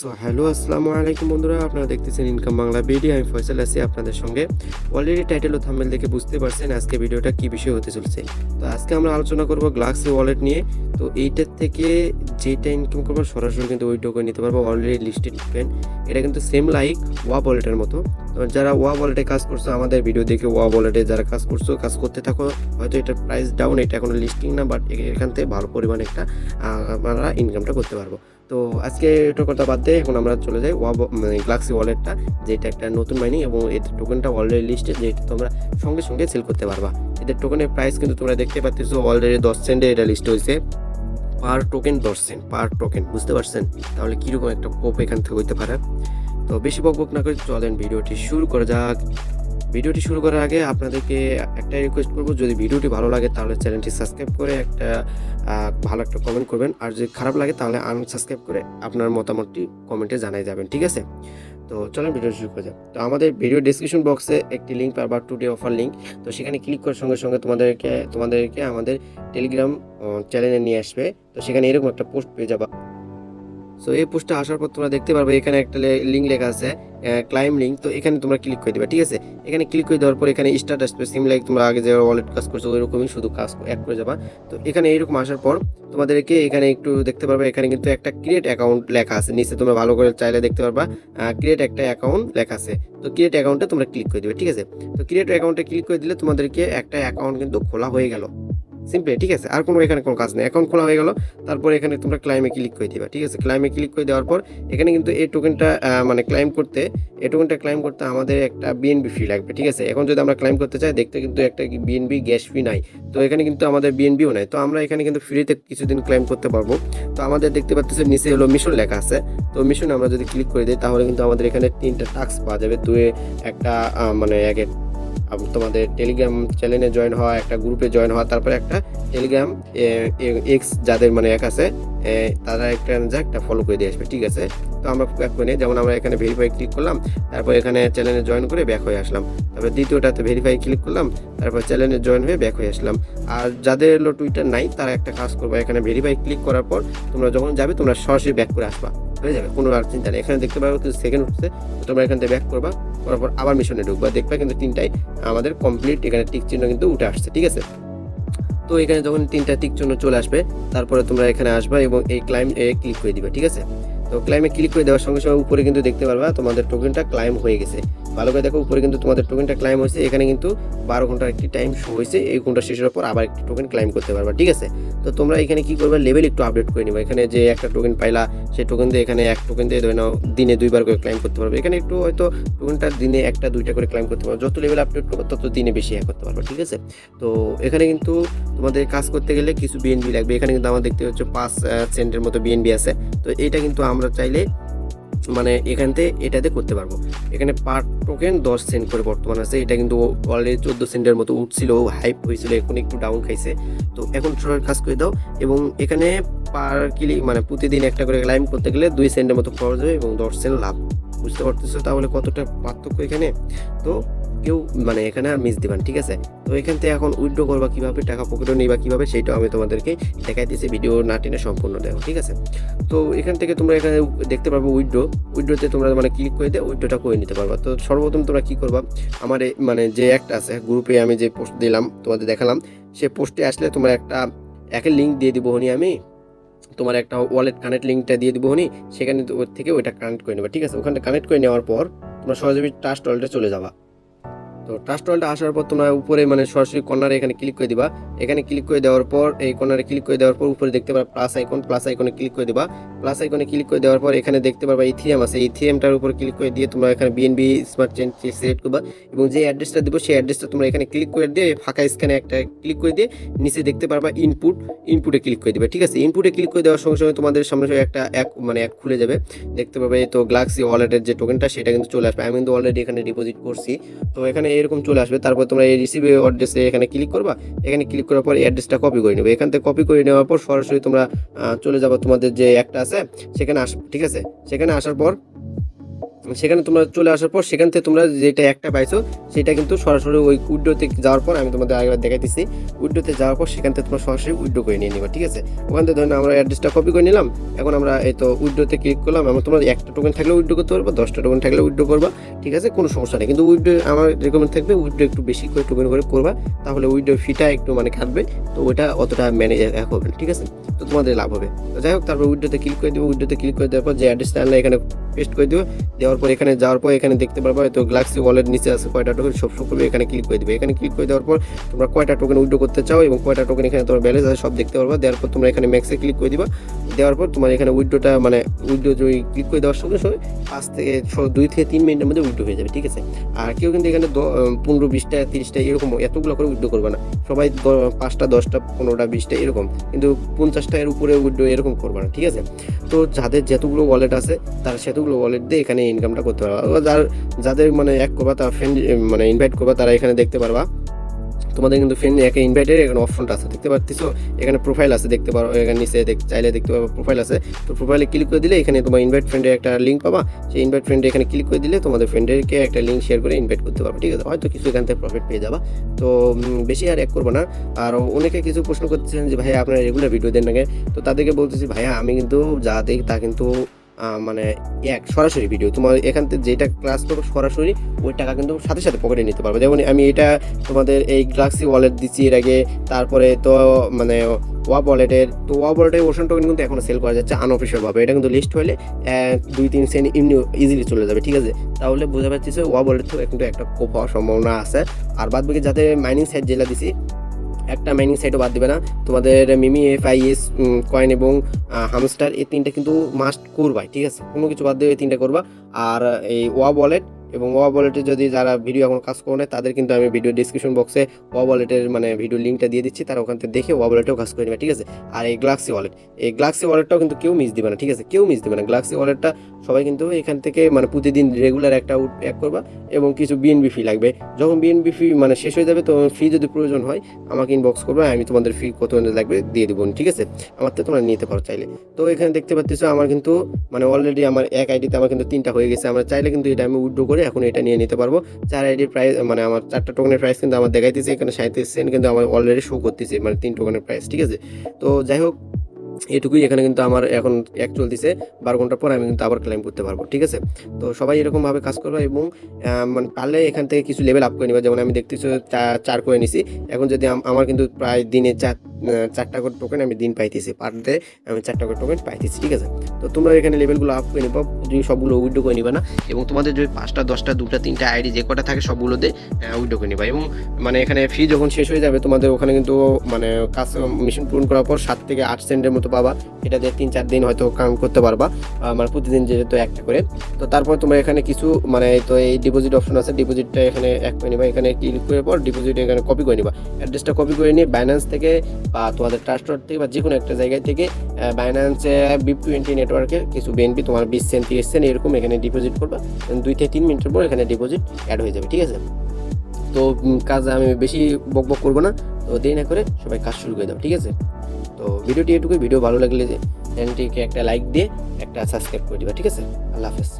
So hello আসসালামু আলাইকুম বন্ধুরা। আপনারা দেখতেছেন ইনকাম বাংলা ভিডিও আমি ফয়সাল আছি আপনাদের সঙ্গে। অলরেডি টাইটেল ও থাম্বেল দেখে বুঝতে পারছেন আজকে ভিডিওটা কি বিষয় হতে চলছে। তো আজকে আমরা আলোচনা করব গ্লাক্সি ওয়ালেট নিয়ে। তো এইটার থেকে যেটা ইনকাম করব, সরাসরি কিন্তু ওই টোকেন নিতে পারব অলরেডি লিস্টেড টোকেন এটা কিন্তু সেম লাইক ওয়া ওয়ালেটের মতো। তো যারা ওয়া ওয়ালেটে কাজ করছ, আমাদের ভিডিও দেখে ওয়া ওয়ালেটে যারা কাজ করছ, কাজ করতে থাকো, হয়তো এটার প্রাইস ডাউন এটা কোনো লিস্টিং না বাট এখান থেকে ভালো পরিমাণে একটা আমরা ইনকামটা করতে পারব। তো আজকে এটা কথা বাদ দিয়ে এখন আমরা চলে যাই মানে গ্লাক্সি ওয়ালেটটা যেটা একটা নতুন মাইনিং এবং এদের টোকেনটা অলরেডি লিস্টে যেটা তোমরা সঙ্গে সঙ্গে সেল করতে পারবা। এদের টোকেনের প্রাইস কিন্তু তোমরা দেখতে পাচ্ছ অলরেডি দশ সেন্টে এটা লিস্ট হয়েছে। পার টোকেন দশ সেন্ট পার টোকেন বুঝতে পারছেন? তাহলে কীরকম একটা কোপ এখান থেকে হইতে পারে? তো বেশি বক বক না করে চলেন, ভিডিওটি শুরু করা যাক। ভিডিওটি শুরু করার আগে আপনাদেরকে একটা রিকোয়েস্ট করব, যদি ভিডিওটি ভালো লাগে তাহলে চ্যানেলটি সাবস্ক্রাইব করে একটা ভালো একটা কমেন্ট করবেন। আর যদি খারাপ লাগে তাহলে আনসাবস্ক্রাইব করে আপনার মতামতটি কমেন্টে জানাই যাবেন, ঠিক আছে? তো চলেন ভিডিও শুরু করে যাক। তো আমাদের ভিডিও ডিসক্রিপশন বক্সে একটি লিঙ্ক পাবা টুডে অফার লিঙ্ক তো সেখানে ক্লিক করার সঙ্গে সঙ্গে তোমাদেরকে তোমাদেরকে আমাদের টেলিগ্রাম চ্যানেলে নিয়ে আসবে। তো সেখানে এরকম একটা পোস্ট পেয়ে যাবা। সো এই পোস্টটা আসার পর তোমরা দেখতে পারবে, এখানে একটা লিঙ্ক লেখা আছে ক্লাইম লিঙ্ক তো এখানে তোমরা ক্লিক করে দেবে, ঠিক আছে? এখানে ক্লিক করে দেওয়ার পর এখানে স্টার্ট আসবে সিম লাইক তোমরা আগে যে ওয়ালেট কাজ করছ, ওইরকমই শুধু কাজ অ্যাড করে যাবা। তো এখানে এইরকম আসার পর তোমাদেরকে এখানে একটু দেখতে পারবে, এখানে কিন্তু একটা ক্রিয়েট অ্যাকাউন্ট লেখা আছে, নিচে তোমরা ভালো করে চাইলে দেখতে পারবা ক্রিয়েট একটা অ্যাকাউন্ট লেখা আছে। তো ক্রিয়েট অ্যাকাউন্টে তোমরা ক্লিক করে দেবে, ঠিক আছে? তো ক্রিয়েট অ্যাকাউন্টে ক্লিক করে দিলে তোমাদেরকে একটা অ্যাকাউন্ট কিন্তু খোলা হয়ে গেল। সিম্পলি ঠিক আছে? আর কোনো এখানে কোনো কাজ নেই। অ্যাকাউন্ট খোলা হয়ে গেল। তারপর এখানে তোমরা ক্লাইমে ক্লিক করে দিবা, ঠিক আছে? ক্লাইমে ক্লিক করে দেওয়ার পর এখানে কিন্তু এই টোকেনটা মানে ক্লাইম করতে, এই টোকেনটা ক্লাইম করতে আমাদের একটা বিএনবি ফি লাগবে, ঠিক আছে? এখন যদি আমরা ক্লাইম করতে চাই, দেখতে কিন্তু একটা বিএনবি গ্যাস ফি নাই। তো এখানে কিন্তু আমাদের বিএনবিও নাই। তো আমরা এখানে কিন্তু ফ্রিতে কিছুদিন ক্লাইম করতে পারব। তো আমাদের দেখতে পাচ্ছি নিচে হলো মিশন লেখা আছে। তো মিশন আমরা যদি ক্লিক করে দিই, তাহলে কিন্তু আমাদের এখানে তিনটা টাস্ক পাওয়া যাবে। দুয়ে একটা মানে এক তোমাদের টেলিগ্রাম চ্যানেলে জয়েন হওয়া, একটা গ্রুপে জয়েন হওয়া, তারপরে একটা টেলিগ্রাম এক্স যাদের মানে এক আছে তারা একটা যা একটা ফলো করে দিয়ে আসবে, ঠিক আছে? তো আমরা নিই। যেমন আমরা এখানে ভেরিফাই ক্লিক করলাম, তারপর এখানে চ্যানেলে জয়েন করে ব্যাক হয়ে আসলাম। তারপর দ্বিতীয়টাতে ভেরিফাই ক্লিক করলাম, তারপর চ্যানেলে জয়েন হয়ে ব্যাক হয়ে আসলাম। আর যাদের হলো টুইটার নাই, তারা একটা কাজ করবে, এখানে ভেরিফাই ক্লিক করার পর তোমরা যখন যাবে, তোমরা সরাসরি ব্যাক করে আসবা। হয়ে যাবে। কোনো আর চিন্তা নেই। এখানে দেখতে পাবো কিছু সেকেন্ড হচ্ছে, তোমরা এখান থেকে ব্যাক করবা, করার পর আবার মিশনে ঢুকবা। দেখবা কিন্তু তিনটাই আমাদের কমপ্লিট এখানে টিক চিহ্ন কিন্তু উঠে আসছে, ঠিক আছে? তো এখানে যখন তিনটা টিক চিহ্ন চলে আসবে, তারপরে তোমরা এখানে আসবা এবং এই ক্লাইম এ ক্লিক করে দিবে, ঠিক আছে? তো ক্লাইমে ক্লিক করে দেওয়ার সঙ্গে সঙ্গে উপরে কিন্তু দেখতে পারবা, তোমাদের টোকেনটা ক্লাইম হয়ে গেছে। ভালো করে দেখো, উপরে কিন্তু তোমাদের টোকেনটা ক্লাইম হয়েছে। এখানে কিন্তু বারো ঘণ্টার একটি টাইম শো হয়েছে। এই ঘণ্টা শেষের পর আবার একটি টোকেন ক্লাইম করতে পারবা, ঠিক আছে? তো তোমরা এখানে কি করবে লেভেল একটু আপডেট করে নিবা। এখানে যে একটা টোকেন পাইলা সেই টোকেন দিয়ে এখানে এক টোকেন দিয়ে ধরে নাও, দিনে দুইবার করে ক্লাইম করতে পারবে। এখানে একটু হয়তো টোকেনটা দিনে একটা, দুইটা করে ক্লাইম করতে পারবে। যত লেভেল আপডেট করবে, তত দিনে বেশি হ্যাক করতে পারবে, ঠিক আছে? তো এখানে কিন্তু তোমাদের কাজ করতে গেলে কিছু বিএনবি লাগবে। এখানে কিন্তু আমার দেখতে হচ্ছে পাঁচ সেন্টের মতো বিএনবি আছে। তো এটা কিন্তু আমরা চাইলে মানে এখানতে এটাতে করতে পারব। এখানে পার টোকেন দশ সেন্ট করে বর্তমান আছে। এটা কিন্তু অলরেডি চোদ্দ সেন্টের মতো উঠছিল হাইপ হয়েছিল, এখন একটু ডাউন খাইছে। তো এখন সরকার কাজ করে দাও এবং এখানে পার কিলি মানে প্রতিদিন একটা করে ক্লাইম করতে গেলে দুই সেন্টের মতো খরচ হবে এবং দশ সেন্ট লাভ। বুঝতে পারতেছো? তাহলে কতটা পার্থক্য এখানে? তো কেউ মানে এখানে আর মিস দিবেন, ঠিক আছে? তো এখান থেকে এখন উইথড্র করবা কীভাবে, টাকা পকেটও নিবা কীভাবে, সেটাও আমি তোমাদেরকে দেখাই দিয়েছি ভিডিও না টেনে সম্পূর্ণ দেখো, ঠিক আছে? তো এখান থেকে তোমরা এখানে দেখতে পারবে উইথড্র উইথড্রোতে তোমরা মানে ক্লিক করে দিয়ে উইথড্রোটা করে নিতে পারবা। তো সর্বপ্রথম তোমরা কি করবা, আমার মানে যে একটা আছে গ্রুপে আমি যে পোস্ট দিলাম, তোমাদের দেখালাম, সে পোস্টে আসলে তোমরা একটা, একের লিঙ্ক দিয়ে দিব হনি আমি, তোমার একটা ওয়ালেট কানেক্ট লিঙ্কটা দিয়ে দিব হনি, সেখানে থেকে ওইটা কানেক্ট করে নেবা, ঠিক আছে? ওখানে কানেক্ট করে নেওয়ার পর তোমরা সহজে ট্রাস্ট ওয়ালেটে চলে যাবা। তো ওয়ালেটে আসার পর তোমরা উপরে মানে সরাসরি কর্নারে এখানে ক্লিক করে দিবা এখানে ক্লিক করে দেওয়ার পর এই কর্নারে ক্লিক করে দেওয়ার পর উপরে দেখতে পারবা প্লাস আইকন প্লাস আইকনে ক্লিক করে দিবা প্লাস আইকনে ক্লিক করে দেওয়ার পর এখানে দেখতে পারবা ইথিএম আছে ইথিএমটার উপর ক্লিক করে দিয়ে তোমরা এখানে বিএনবি স্মার্ট চেন সিলেক্ট করবা এবং যে অ্যাড্রেসটা দেবো সেই অ্যাড্রেসটা তোমরা এখানে ক্লিক করে দিয়ে ফাঁকা স্ক্যানে একটা ক্লিক করে দিয়ে নিচে দেখতে পারবা ইনপুট ইনপুটে ক্লিক করে দিবে ঠিক আছে ইনপুটে ক্লিক করে দেওয়ার সঙ্গে সঙ্গে তোমাদের সামনে একটা এক মানে এক খুলে যাবে দেখতে পাবে তো গ্লাক্সি ওয়ালেটের যে টোকেনটা সেটা কিন্তু চলে আসবে আমি কিন্তু অলরেডি এখানে ডিপোজিট করছি তো এখানে এরকম চলে আসবে, তারপর তোমরা এই রিসিভ অ্যাড্রেসে এখানে ক্লিক করবা, এখানে ক্লিক করার পর এই অ্যাড্রেসটা কপি করে নেবে। এখান থেকে কপি করে নেওয়ার পর সরাসরি তোমরা চলে যাব তোমাদের যে একটা আছে, সেখানে আস, ঠিক আছে? সেখানে আসার পর সেখানে তোমরা চলে আসার পর সেখান থেকে তোমরা যেটা একটা পাইছো, সেটা কিন্তু সরাসরি ওই উইডোতে যাওয়ার পর আমি তোমাদের আগেবার দেখাইতেছি। উইডোতে যাওয়ার পর সেখান থেকে তোমরা সরাসরি উইডো করে নিয়ে নিবা, ঠিক আছে? ওখান থেকে ধরেন আমরা অ্যাড্রেসটা কপি করে নিলাম, এখন আমরা এই তো উইডোতে ক্লিক করলাম, আমরা তোমার একটা টোকেন থাকলে উইডো করতে পারব, দশটা টোকেন থাকলে উইডো করবা, ঠিক আছে? কোনো সমস্যা নেই, কিন্তু উইডো আমার রেকমেন্ড থাকবে উইডো একটু বেশি করে টোকেন করে করবা, তাহলে উইডো ফিটা একটু মানে কাটবে তো ওইটা অতটা ম্যানেজ হবে ঠিক আছে? তো তোমাদের লাভ হবে। তো যাই হোক, তারপর উইডোতে ক্লিক করে দেবো উইডোতে ক্লিক করে দেওয়ার পর যে অ্যাড্রেসটা আনলে এখানে পেস্ট করে দেবো, দেওয়ার পর, এখানে যাওয়ার পর, এখানে দেখতে পারব তো গ্লাক্সি ওয়ালেট নিচে আছে কয়টা টোকেন সব সব এখানে ক্লিক করে দেবে। এখানে ক্লিক করে দেওয়ার পর, তোমরা কয়টা টোকেন উইড্রো করতে চাও এবং কয়টা টোকেন এখানে তোমার ব্যালেন্স আছে সব দেখতে পারবা। দেওয়ার পর তোমরা এখানে ম্যাক্সে ক্লিক করে দিবা। দেওয়ার পর তোমার এখানে উইড্রোটা মানে উইড্রো যদি ক্লিক করে দেওয়ার সঙ্গে সঙ্গে পাঁচ থেকে দুই থেকে তিন মিনিটের মধ্যে উইড্রো হয়ে যাবে, ঠিক আছে? আর কেউ কিন্তু এখানে পনেরো, বিশটা, তিরিশটা এরকম এতগুলো করে উইড্রো করবে না। সবাই পাঁচটা, দশটা, পনেরোটা, বিশটা এরকম। কিন্তু পঞ্চাশটা এর উপরে উইড্রো এরকম করবে না, ঠিক আছে? তো যাদের যতগুলো ওয়ালেট আছে, তারা সেতগুলো ওয়ালেট দিয়ে এখানে ইনকামটা করতে পারবা। যার, যাদের মানে এক করবা তার ফ্রেন্ড মানে ইনভাইট করবা, তারা এখানে দেখতে পারবা। তোমাদের কিন্তু ফ্রেন্ড একে ইনভাইটের এখানে অপশনটা আছে, দেখতে পাচ্ছ এখানে প্রোফাইল আছে, দেখতে পারো, এখানে নিচে চাইলে দেখতে পারো প্রোফাইল আছে। তো প্রোফাইলে ক্লিক করে দিলে এখানে তোমার ইনভাইট ফ্রেন্ডের একটা লিঙ্ক পাবা। সেই ইনভাইট ফ্রেন্ডে এখানে ক্লিক করে দিলে তোমাদের ফ্রেন্ডেরকে একটা লিঙ্ক শেয়ার করে ইনভাইট করতে পারবে, ঠিক আছে? হয়তো কিছু এখান থেকে প্রফিট পেয়ে যাবা। তো বেশি আর এক করব না। আর অনেকে কিছু প্রশ্ন করতেছেন যে, ভাইয়া, আপনারা রেগুলার ভিডিও দেন নাকি তো তাদেরকে বলতেছি, ভাইয়া, আমি কিন্তু যা দেখি, তা কিন্তু মানে এক, সরাসরি ভিডিও তোমার এখান থেকে যেটা ক্লাস করব সরাসরি, ওই টাকা কিন্তু সাথে সাথে পকেটে নিতে পারবে। যেমন আমি এটা তোমাদের এই গ্লাক্সি ওয়ালেট দিচ্ছি এর আগে, তারপরে তো মানে ওয়া ওয়ালেটের তো ওয়া ওয়ালেটের ওশন টোকেন কিন্তু এখন সেল করা যাচ্ছে আনঅফিসিয়াল ভাবে। এটা কিন্তু লিস্ট হলে দুই, তিন সেন্ট এমনি ইজিলি চলে যাবে, ঠিক আছে? তাহলে বোঝা যাচ্ছে যে ওয়াব ওয়ালেট থেকে কিন্তু একটা কোপ হওয়ার সম্ভাবনা আছে। আর বাদ বাকি যাদের মাইনিং সাইট যেটা দিছি একটা মাইনিং সাইটও বাদ দেবে না। তোমাদের meme F I S coin এবং হামস্টার এই তিনটা কিন্তু মাস্ট করবাই, ঠিক আছে? কোনো কিছু বাদ দিয়ে এই তিনটা করবা। আর এই ওয়া ওয়ালেট এবং ওয়া ওয়ালেটে যদি যারা ভিডিও এখন কাজ করে নেয়, তাদের কিন্তু আমি ভিডিও ডিসক্রিপশন বক্সে ওয়া ওয়ালেটের মানে ভিডিও লিঙ্কটা দিয়ে দিচ্ছি, তারা ওখান থেকে দেখে ওয়া ওয়ালেটেও কাজ করে নেবে, ঠিক আছে? আর এই গ্লাক্সি ওয়ালেট এই গ্লাক্সি ওয়ালেটটাও কিন্তু কেউ মিস দিবে না, ঠিক আছে? কেউ মিস দিবে না। গ্লাক্সি ওয়ালেটটা সবাই কিন্তু এখান থেকে মানে প্রতিদিন রেগুলার একটা এক করবা এবং কিছু বিএনবি ফি লাগবে। যখন বিএনবি ফি মানে শেষ হয়ে যাবে, তখন ফি যদি প্রয়োজন হয়, আমাকে ইনবক্স করবে, আমি তোমাদের ফি কত লাগবে দিয়ে দেবো, ঠিক আছে? আমার তো তোমরা নিতে পারো চাইলে। তো এখানে দেখতে পাচ্ছ আমার কিন্তু মানে অলরেডি আমার এক আইডিতে আমার কিন্তু তিনটা হয়ে গেছে। আমরা চাইলে কিন্তু এটা আমি উইড্রো করে এখন এটা নিয়ে নিতে পারব। চার আইডির প্রাইস মানে আমার চারটা টোকেনের প্রাইস কিন্তু আমার দেখাইতেছে, এখানে সাঁত্রিশ সেন্ট কিন্তু আমার অলরেডি শো করতেছে মানে তিন টোকেনের প্রাইস ঠিক আছে? তো যাই হোক, এটুকুই এখানে কিন্তু আমার এখন এক চলতেছে, বারো ঘণ্টার পর আমি কিন্তু আবার ক্লাইম করতে পারব, ঠিক আছে? তো সবাই এরকমভাবে কাজ করবে এবং মানে পারলে এখান থেকে কিছু লেভেল আপ করে নিবা, যেমন আমি দেখতেছি চার করে নিছি। এখন যদি আমার কিন্তু প্রায় দিনে চার চারটা করে টোকেন আমি দিন পাইতেছি পার ডে আমি চারটা করে টোকেন পাইতেছি, ঠিক আছে? তো তোমরা এখানে লেভেলগুলো আপ করে নিবা যদি সবগুলো উইডো করে নিবা না। এবং তোমাদের যদি পাঁচটা, দশটা, দুটা, তিনটা আইডি যে কটা থাকে সবগুলোতে উইডো করে নিবা। এবং মানে এখানে ফি যখন শেষ হয়ে যাবে, তোমাদের ওখানে কিন্তু মানে কাজ মেশিন পূরণ করার পর সাত থেকে আট সেন্টের মতো পাবা। এটা দিয়ে তিন, চার দিন হয়তো কাম করতে পারবা। মানে প্রতিদিন যেহেতু একটা করে। তো তারপর তোমরা এখানে কিছু মানে তো এই ডিপোজিট অপশন আছে ডিপোজিটটা এখানে এক করে নিবা। এখানে ক্লিক করে পর ডিপোজিট এখানে কপি করে নিবা। অ্যাড্রেসটা কপি করে নিয়ে বাইন্যান্স থেকে বা তোমাদের ট্রাস্টর থেকে বা যে কোনো একটা জায়গায় থেকে বাইন্যান্সে বিপ টোয়েন্টি নেটওয়ার্কে কিছু বিএনপি তোমার বিশ সেন্ট সেন্ট এরকম এখানে ডিপোজিট করবা দুই থেকে তিন মিনিটের পর এখানে ডিপোজিট অ্যাড হয়ে যাবে, ঠিক আছে? তো কাজ আমি বেশি বক বক করব না, তো দেরি না করে সবাই কাজ শুরু করে দেবো ঠিক আছে? তো ভিডিওটি এটুকুই, ভিডিও ভালো লাগলে চ্যানেলটিকে একটা লাইক দিয়ে একটা সাবস্ক্রাইব করে দিবা, ঠিক আছে? আল্লাহ হাফেজ।